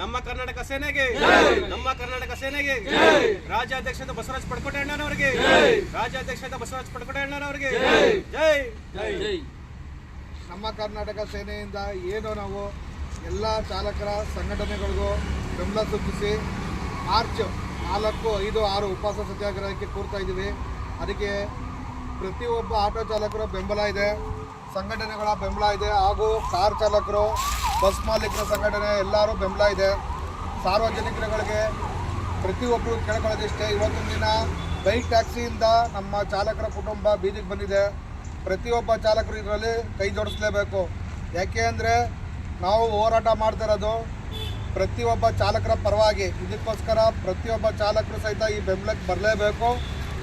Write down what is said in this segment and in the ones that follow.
ನಮ್ಮ ಕರ್ನಾಟಕ ಸೇನೆಗೆ ನಮ್ಮ ಕರ್ನಾಟಕ ಸೇನೆಗೆ ರಾಜ್ಯಾಧ್ಯಕ್ಷದ ಬಸವರಾಜ ಪಡ್ಕೋಟೆ ಅಣ್ಣನವರಿಗೆ ರಾಜ್ಯಾಧ್ಯಕ್ಷದ ಬಸವರಾಜ ಪಡ್ಕೋಟೆ ಅಣ್ಣನವರಿಗೆ ಜೈ ಜೈ. ನಮ್ಮ ಕರ್ನಾಟಕ ಸೇನೆಯಿಂದ ಏನು ನಾವು ಎಲ್ಲ ಚಾಲಕರ ಸಂಘಟನೆಗಳಿಗೂ ಬೆಂಬಲ ಸೂಚಿಸಿ ಮಾರ್ಚ್ ನಾಲ್ಕು ಐದು ಆರು ಉಪವಾಸ ಸತ್ಯಾಗ್ರಹಕ್ಕೆ ಕೂರ್ತಾ ಇದ್ದೀವಿ. ಅದಕ್ಕೆ ಪ್ರತಿಯೊಬ್ಬ ಆಟೋ ಚಾಲಕರ ಬೆಂಬಲ ಇದೆ. ಸಂಘಟನೆಗಳ ಬೆಂಬಲ ಇದೆ ಹಾಗೂ ಕಾರ್ ಚಾಲಕರು, ಬಸ್ ಮಾಲೀಕರ ಸಂಘಟನೆ, ಎಲ್ಲರೂ ಬೆಂಬಲ ಇದೆ. ಸಾರ್ವಜನಿಕರುಗಳಿಗೆ ಪ್ರತಿಯೊಬ್ಬರು ಕೇಳ್ಕೊಳ್ಳೋದಿಷ್ಟೇ. ಇವತ್ತಿನ ದಿನ ಬೈಕ್ ಟ್ಯಾಕ್ಸಿಯಿಂದ ನಮ್ಮ ಚಾಲಕರ ಕುಟುಂಬ ಬೀದಿಗೆ ಬಂದಿದೆ. ಪ್ರತಿಯೊಬ್ಬ ಚಾಲಕರು ಇದರಲ್ಲಿ ಕೈ ಜೋಡಿಸ್ಲೇಬೇಕು. ಯಾಕೆ ಅಂದರೆ ನಾವು ಹೋರಾಟ ಮಾಡ್ತಾ ಇರೋದು ಪ್ರತಿಯೊಬ್ಬ ಚಾಲಕರ ಪರವಾಗಿ. ಇದಕ್ಕೋಸ್ಕರ ಪ್ರತಿಯೊಬ್ಬ ಚಾಲಕರು ಸಹಿತ ಈ ಬೆಂಬಲಕ್ಕೆ ಬರಲೇಬೇಕು.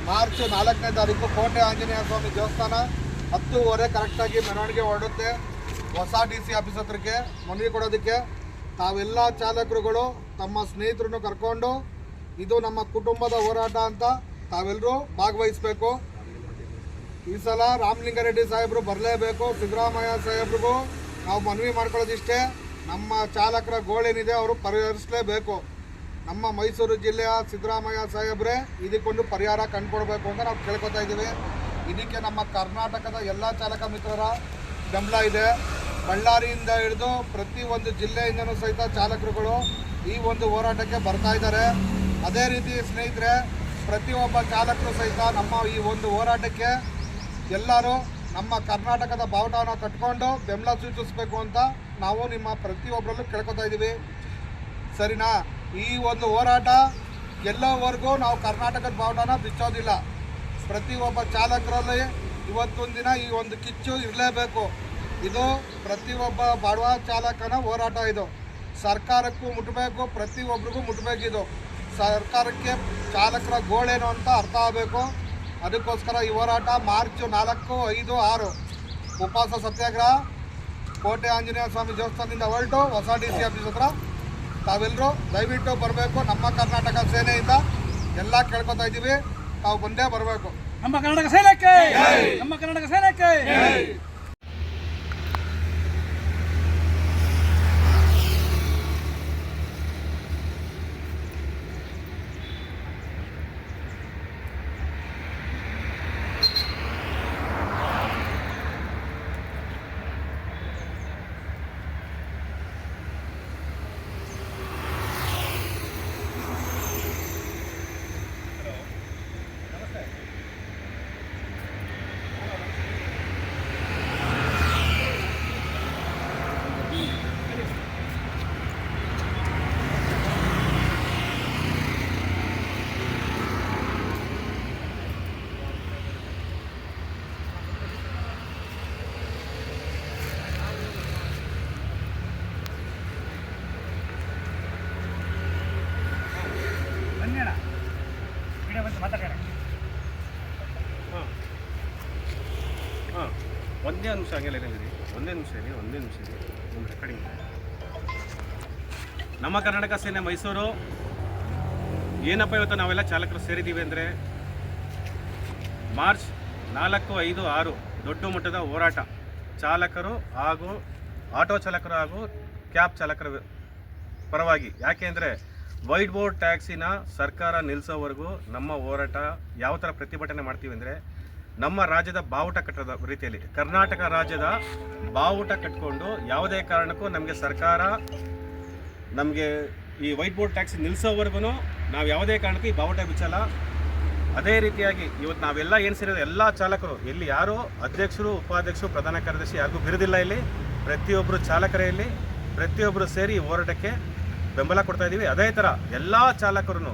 ಮಾರ್ಚ್ ನಾಲ್ಕನೇ ತಾರೀಕು ಕೋಟೆ ಆಂಜನೇಯ ಸ್ವಾಮಿ ದೇವಸ್ಥಾನ. ಹತ್ತುವರೆ ಕರೆಕ್ಟಾಗಿ ಮೆರವಣಿಗೆ ಹೊರಡುತ್ತೆ. ಹೊಸ ಡಿ ಸಿ ಆಫೀಸ್ ಹತ್ರಕ್ಕೆ ಮನವಿ ಕೊಡೋದಕ್ಕೆ. ತಾವೆಲ್ಲ ಚಾಲಕರುಗಳು, ತಮ್ಮ ಸ್ನೇಹಿತರನ್ನು ಕರ್ಕೊಂಡು ಇದು ನಮ್ಮ ಕುಟುಂಬದ ಹೋರಾಟ ಅಂತ ತಾವೆಲ್ಲರೂ ಭಾಗವಹಿಸಬೇಕು. ಈ ಸಲ ರಾಮಲಿಂಗಾರೆಡ್ಡಿ ಸಾಹೇಬರು ಬರಲೇಬೇಕು. ಸಿದ್ದರಾಮಯ್ಯ ಸಾಹೇಬ್ರಿಗೂ ನಾವು ಮನವಿ ಮಾಡ್ಕೊಳ್ಳೋದಿಷ್ಟೇ. ನಮ್ಮ ಚಾಲಕರ ಗೋಳೇನಿದೆ ಅವರು ಪರಿಹರಿಸಲೇಬೇಕು. ನಮ್ಮ ಮೈಸೂರು ಜಿಲ್ಲೆಯ ಸಿದ್ದರಾಮಯ್ಯ ಸಾಹೇಬ್ರೆ ಇದಕ್ಕೊಂದು ಪರಿಹಾರ ಕಂಡುಕೊಡ್ಬೇಕು ಅಂತ ನಾವು ಕೇಳ್ಕೊತಾ ಇದ್ದೀವಿ. ಇದಕ್ಕೆ ನಮ್ಮ ಕರ್ನಾಟಕದ ಎಲ್ಲ ಚಾಲಕ ಮಿತ್ರರ ಬೆಂಬಲ ಇದೆ. ಬಳ್ಳಾರಿಯಿಂದ ಹಿಡಿದು ಪ್ರತಿ ಒಂದು ಜಿಲ್ಲೆಯಿಂದನೂ ಸಹಿತ ಚಾಲಕರುಗಳು ಈ ಒಂದು ಹೋರಾಟಕ್ಕೆ ಬರ್ತಾ ಇದ್ದಾರೆ. ಅದೇ ರೀತಿ ಸ್ನೇಹಿತರೆ, ಪ್ರತಿಯೊಬ್ಬ ಚಾಲಕರು ಸಹಿತ ನಮ್ಮ ಈ ಒಂದು ಹೋರಾಟಕ್ಕೆ ಎಲ್ಲರೂ ನಮ್ಮ ಕರ್ನಾಟಕದ ಬಾವುಟವನ್ನು ಕಟ್ಕೊಂಡು ಬೆಂಬಲ ಸೂಚಿಸಬೇಕು ಅಂತ ನಾವು ನಿಮ್ಮ ಪ್ರತಿಯೊಬ್ಬರಲ್ಲೂ ಕೇಳ್ಕೊತಾ ಇದ್ದೀವಿ. ಸರಿನಾ? ಈ ಒಂದು ಹೋರಾಟ ಎಲ್ಲವರೆಗೂ ನಾವು ಕರ್ನಾಟಕದ ಬಾವುಟನ ಬಿಚ್ಚೋದಿಲ್ಲ. ಪ್ರತಿಯೊಬ್ಬ ಚಾಲಕರಲ್ಲಿ ಇವತ್ತೊಂದು ದಿನ ಈ ಒಂದು ಕಿಚ್ಚು ಇರಲೇಬೇಕು. ಇದು ಪ್ರತಿಯೊಬ್ಬ ಬಡವ ಚಾಲಕನ ಹೋರಾಟ ಇದು. ಸರ್ಕಾರಕ್ಕೂ ಮುಟ್ಟಬೇಕು ಪ್ರತಿಯೊಬ್ಬರಿಗೂ ಮುಟ್ಟಬೇಕಿದು ಸರ್ಕಾರಕ್ಕೆ ಚಾಲಕರ ಗೋಳೇನು ಅಂತ ಅರ್ಥ ಆಗಬೇಕು. ಅದಕ್ಕೋಸ್ಕರ ಈ ಹೋರಾಟ ಮಾರ್ಚ್ ನಾಲ್ಕು, ಐದು, ಆರು. ಉಪವಾಸ ಸತ್ಯಾಗ್ರಹ, ಕೋಟೆ ಆಂಜನೇಯ ಸ್ವಾಮಿ ದೇವಸ್ಥಾನದಿಂದ ಹೊರಟು ಹೊಸ ಡಿ ಸಿ ಆಫೀಸ್ ಹತ್ರ ತಾವೆಲ್ಲರೂ ದಯವಿಟ್ಟು ಬರಬೇಕು ನಮ್ಮ ಕರ್ನಾಟಕ ಸೇನೆಯಿಂದ. ಎಲ್ಲ ಕೇಳ್ಕೊತಾ ಇದ್ದೀವಿ. ತಾವು ಬಂದೇ ಬರಬೇಕು. ನಮ್ಮ ಕರ್ನಾಟಕ ಸೇನಕ್ಕೆ ನಮ್ಮ ಕರ್ನಾಟಕ ಸೇನಕ್ಕೆ ಒಂದೇ ನಿಮಿಷ ಹಂಗೆಲ್ಲ ಇರಿ ಒಂದೇ ನಿಮಿಷ ಇರಿ ಒಂದೇ ನಿಮಿಷ ಇರಿ ಒಂದು ರೆಕಾರ್ಡಿಂಗ್ ನಮ್ಮ ಕರ್ನಾಟಕ ಸೇನೆ ಮೈಸೂರು, ಏನಪ್ಪ ಇವತ್ತು ನಾವೆಲ್ಲ ಚಾಲಕರು ಸೇರಿದ್ದೀವಿ ಅಂದರೆ ಮಾರ್ಚ್ ನಾಲ್ಕು ಐದು ಆರು ದೊಡ್ಡ ಮಟ್ಟದ ಹೋರಾಟ. ಚಾಲಕರು ಹಾಗೂ ಆಟೋ ಚಾಲಕರು ಹಾಗೂ ಕ್ಯಾಬ್ ಚಾಲಕರ ಪರವಾಗಿ. ಯಾಕೆ ಅಂದರೆ ವೈಟ್ ಬೋರ್ಡ್ ಟ್ಯಾಕ್ಸಿನ ಸರ್ಕಾರ ನಿಲ್ಲಿಸೋವರೆಗೂ ನಮ್ಮ ಹೋರಾಟ ಯಾವ ಥರ ಪ್ರತಿಭಟನೆ ಮಾಡ್ತೀವಿ ಅಂದರೆ ನಮ್ಮ ರಾಜ್ಯದ ಬಾವುಟ ಕಟ್ಟದ ರೀತಿಯಲ್ಲಿ, ಕರ್ನಾಟಕ ರಾಜ್ಯದ ಬಾವುಟ ಕಟ್ಕೊಂಡು ಯಾವುದೇ ಕಾರಣಕ್ಕೂ ನಮಗೆ ಸರ್ಕಾರ ನಮಗೆ ಈ ವೈಟ್ ಬೋರ್ಡ್ ಟ್ಯಾಕ್ಸಿ ನಿಲ್ಲಿಸೋವರೆಗೂ ನಾವು ಯಾವುದೇ ಕಾರಣಕ್ಕೂ ಈ ಬಾವುಟ ಬಿಚ್ಚಲ್ಲ. ಅದೇ ರೀತಿಯಾಗಿ ಇವತ್ತು ನಾವೆಲ್ಲ ಏನು ಸೇರಿದ, ಎಲ್ಲ ಚಾಲಕರು ಇಲ್ಲಿ ಯಾರು ಅಧ್ಯಕ್ಷರು, ಉಪಾಧ್ಯಕ್ಷರು, ಪ್ರಧಾನ ಕಾರ್ಯದರ್ಶಿ ಯಾರಿಗೂ ಬಿರುದಿಲ್ಲ ಇಲ್ಲಿ. ಪ್ರತಿಯೊಬ್ಬರು ಚಾಲಕರೇ ಇಲ್ಲಿ. ಪ್ರತಿಯೊಬ್ಬರು ಸೇರಿ ಹೋರಾಟಕ್ಕೆ ಬೆಂಬಲ ಕೊಡ್ತಾ ಇದ್ದೀವಿ ಅದೇ ಥರ ಎಲ್ಲ ಚಾಲಕರು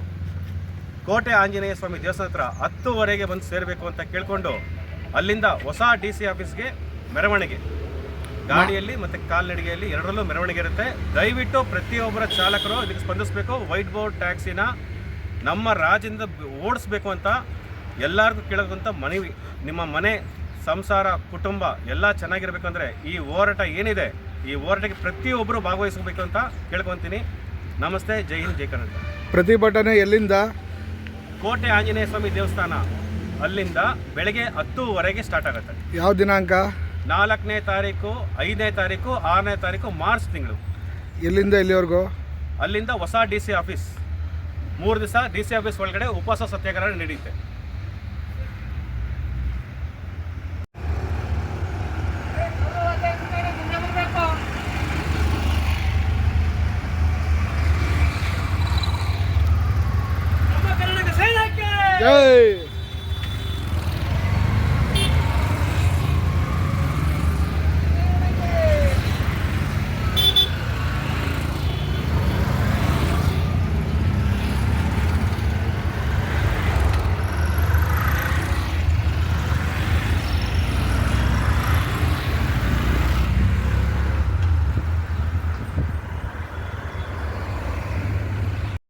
ಕೋಟೆ ಆಂಜನೇಯ ಸ್ವಾಮಿ ದೇವಸ್ಥಾನ ಹತ್ರ ಹತ್ತುವರೆಗೆ ಬಂದು ಸೇರಬೇಕು ಅಂತ ಕೇಳಿಕೊಂಡು ಅಲ್ಲಿಂದ ಹೊಸ ಡಿ ಸಿ ಆಫೀಸ್ಗೆ ಮೆರವಣಿಗೆ. ಗಾಡಿಯಲ್ಲಿ ಮತ್ತು ಕಾಲ್ನಡಿಗೆಯಲ್ಲಿ ಎರಡರಲ್ಲೂ ಮೆರವಣಿಗೆ ಇರುತ್ತೆ. ದಯವಿಟ್ಟು ಪ್ರತಿಯೊಬ್ಬರ ಚಾಲಕರು ಇದಕ್ಕೆ ಸ್ಪಂದಿಸಬೇಕು. ವೈಟ್ ಬೋರ್ಡ್ ಟ್ಯಾಕ್ಸಿನ ನಮ್ಮ ರಾಜ್ಯದಿಂದ ಓಡಿಸ್ಬೇಕು ಅಂತ ಎಲ್ಲರಿಗೂ ಕೇಳೋದಂತ ಮನವಿ. ನಿಮ್ಮ ಮನೆ, ಸಂಸಾರ, ಕುಟುಂಬ ಎಲ್ಲ ಚೆನ್ನಾಗಿರ್ಬೇಕು ಅಂದರೆ ಈ ಹೋರಾಟ ಏನಿದೆ, ಈ ಹೋರಾಟಕ್ಕೆ ಪ್ರತಿಯೊಬ್ಬರು ಭಾಗವಹಿಸಬೇಕು ಅಂತ ಕೇಳ್ಕೊತೀನಿ. ನಮಸ್ತೆ. ಜೈ ಹಿಂದ್, ಜೈ ಕರ್ನಾಟಕ. ಪ್ರತಿಭಟನೆ ಎಲ್ಲಿಂದ? ಕೋಟೆ ಆಂಜನೇಯ ಸ್ವಾಮಿ ದೇವಸ್ಥಾನ ಅಲ್ಲಿಂದ ಬೆಳಗ್ಗೆ ಹತ್ತುವರೆಗೆ ಸ್ಟಾರ್ಟ್ ಆಗುತ್ತೆ. ಯಾವ ದಿನಾಂಕ? ನಾಲ್ಕನೇ ತಾರೀಕು ಐದನೇ ತಾರೀಕು ಆರನೇ ತಾರೀಕು ಮಾರ್ಚ್ ತಿಂಗಳು. ಎಲ್ಲಿಂದ ಎಲ್ಲಿವರೆಗೂ? ಅಲ್ಲಿಂದ ಹೊಸ ಡಿ ಸಿ ಆಫೀಸ್. ಮೂರು ದಿವಸ ಡಿ ಸಿ ಆಫೀಸ್ ಒಳಗಡೆ ಉಪವಾಸ ಸತ್ಯಾಗ್ರಹ ನಡೆಯುತ್ತೆ. জয়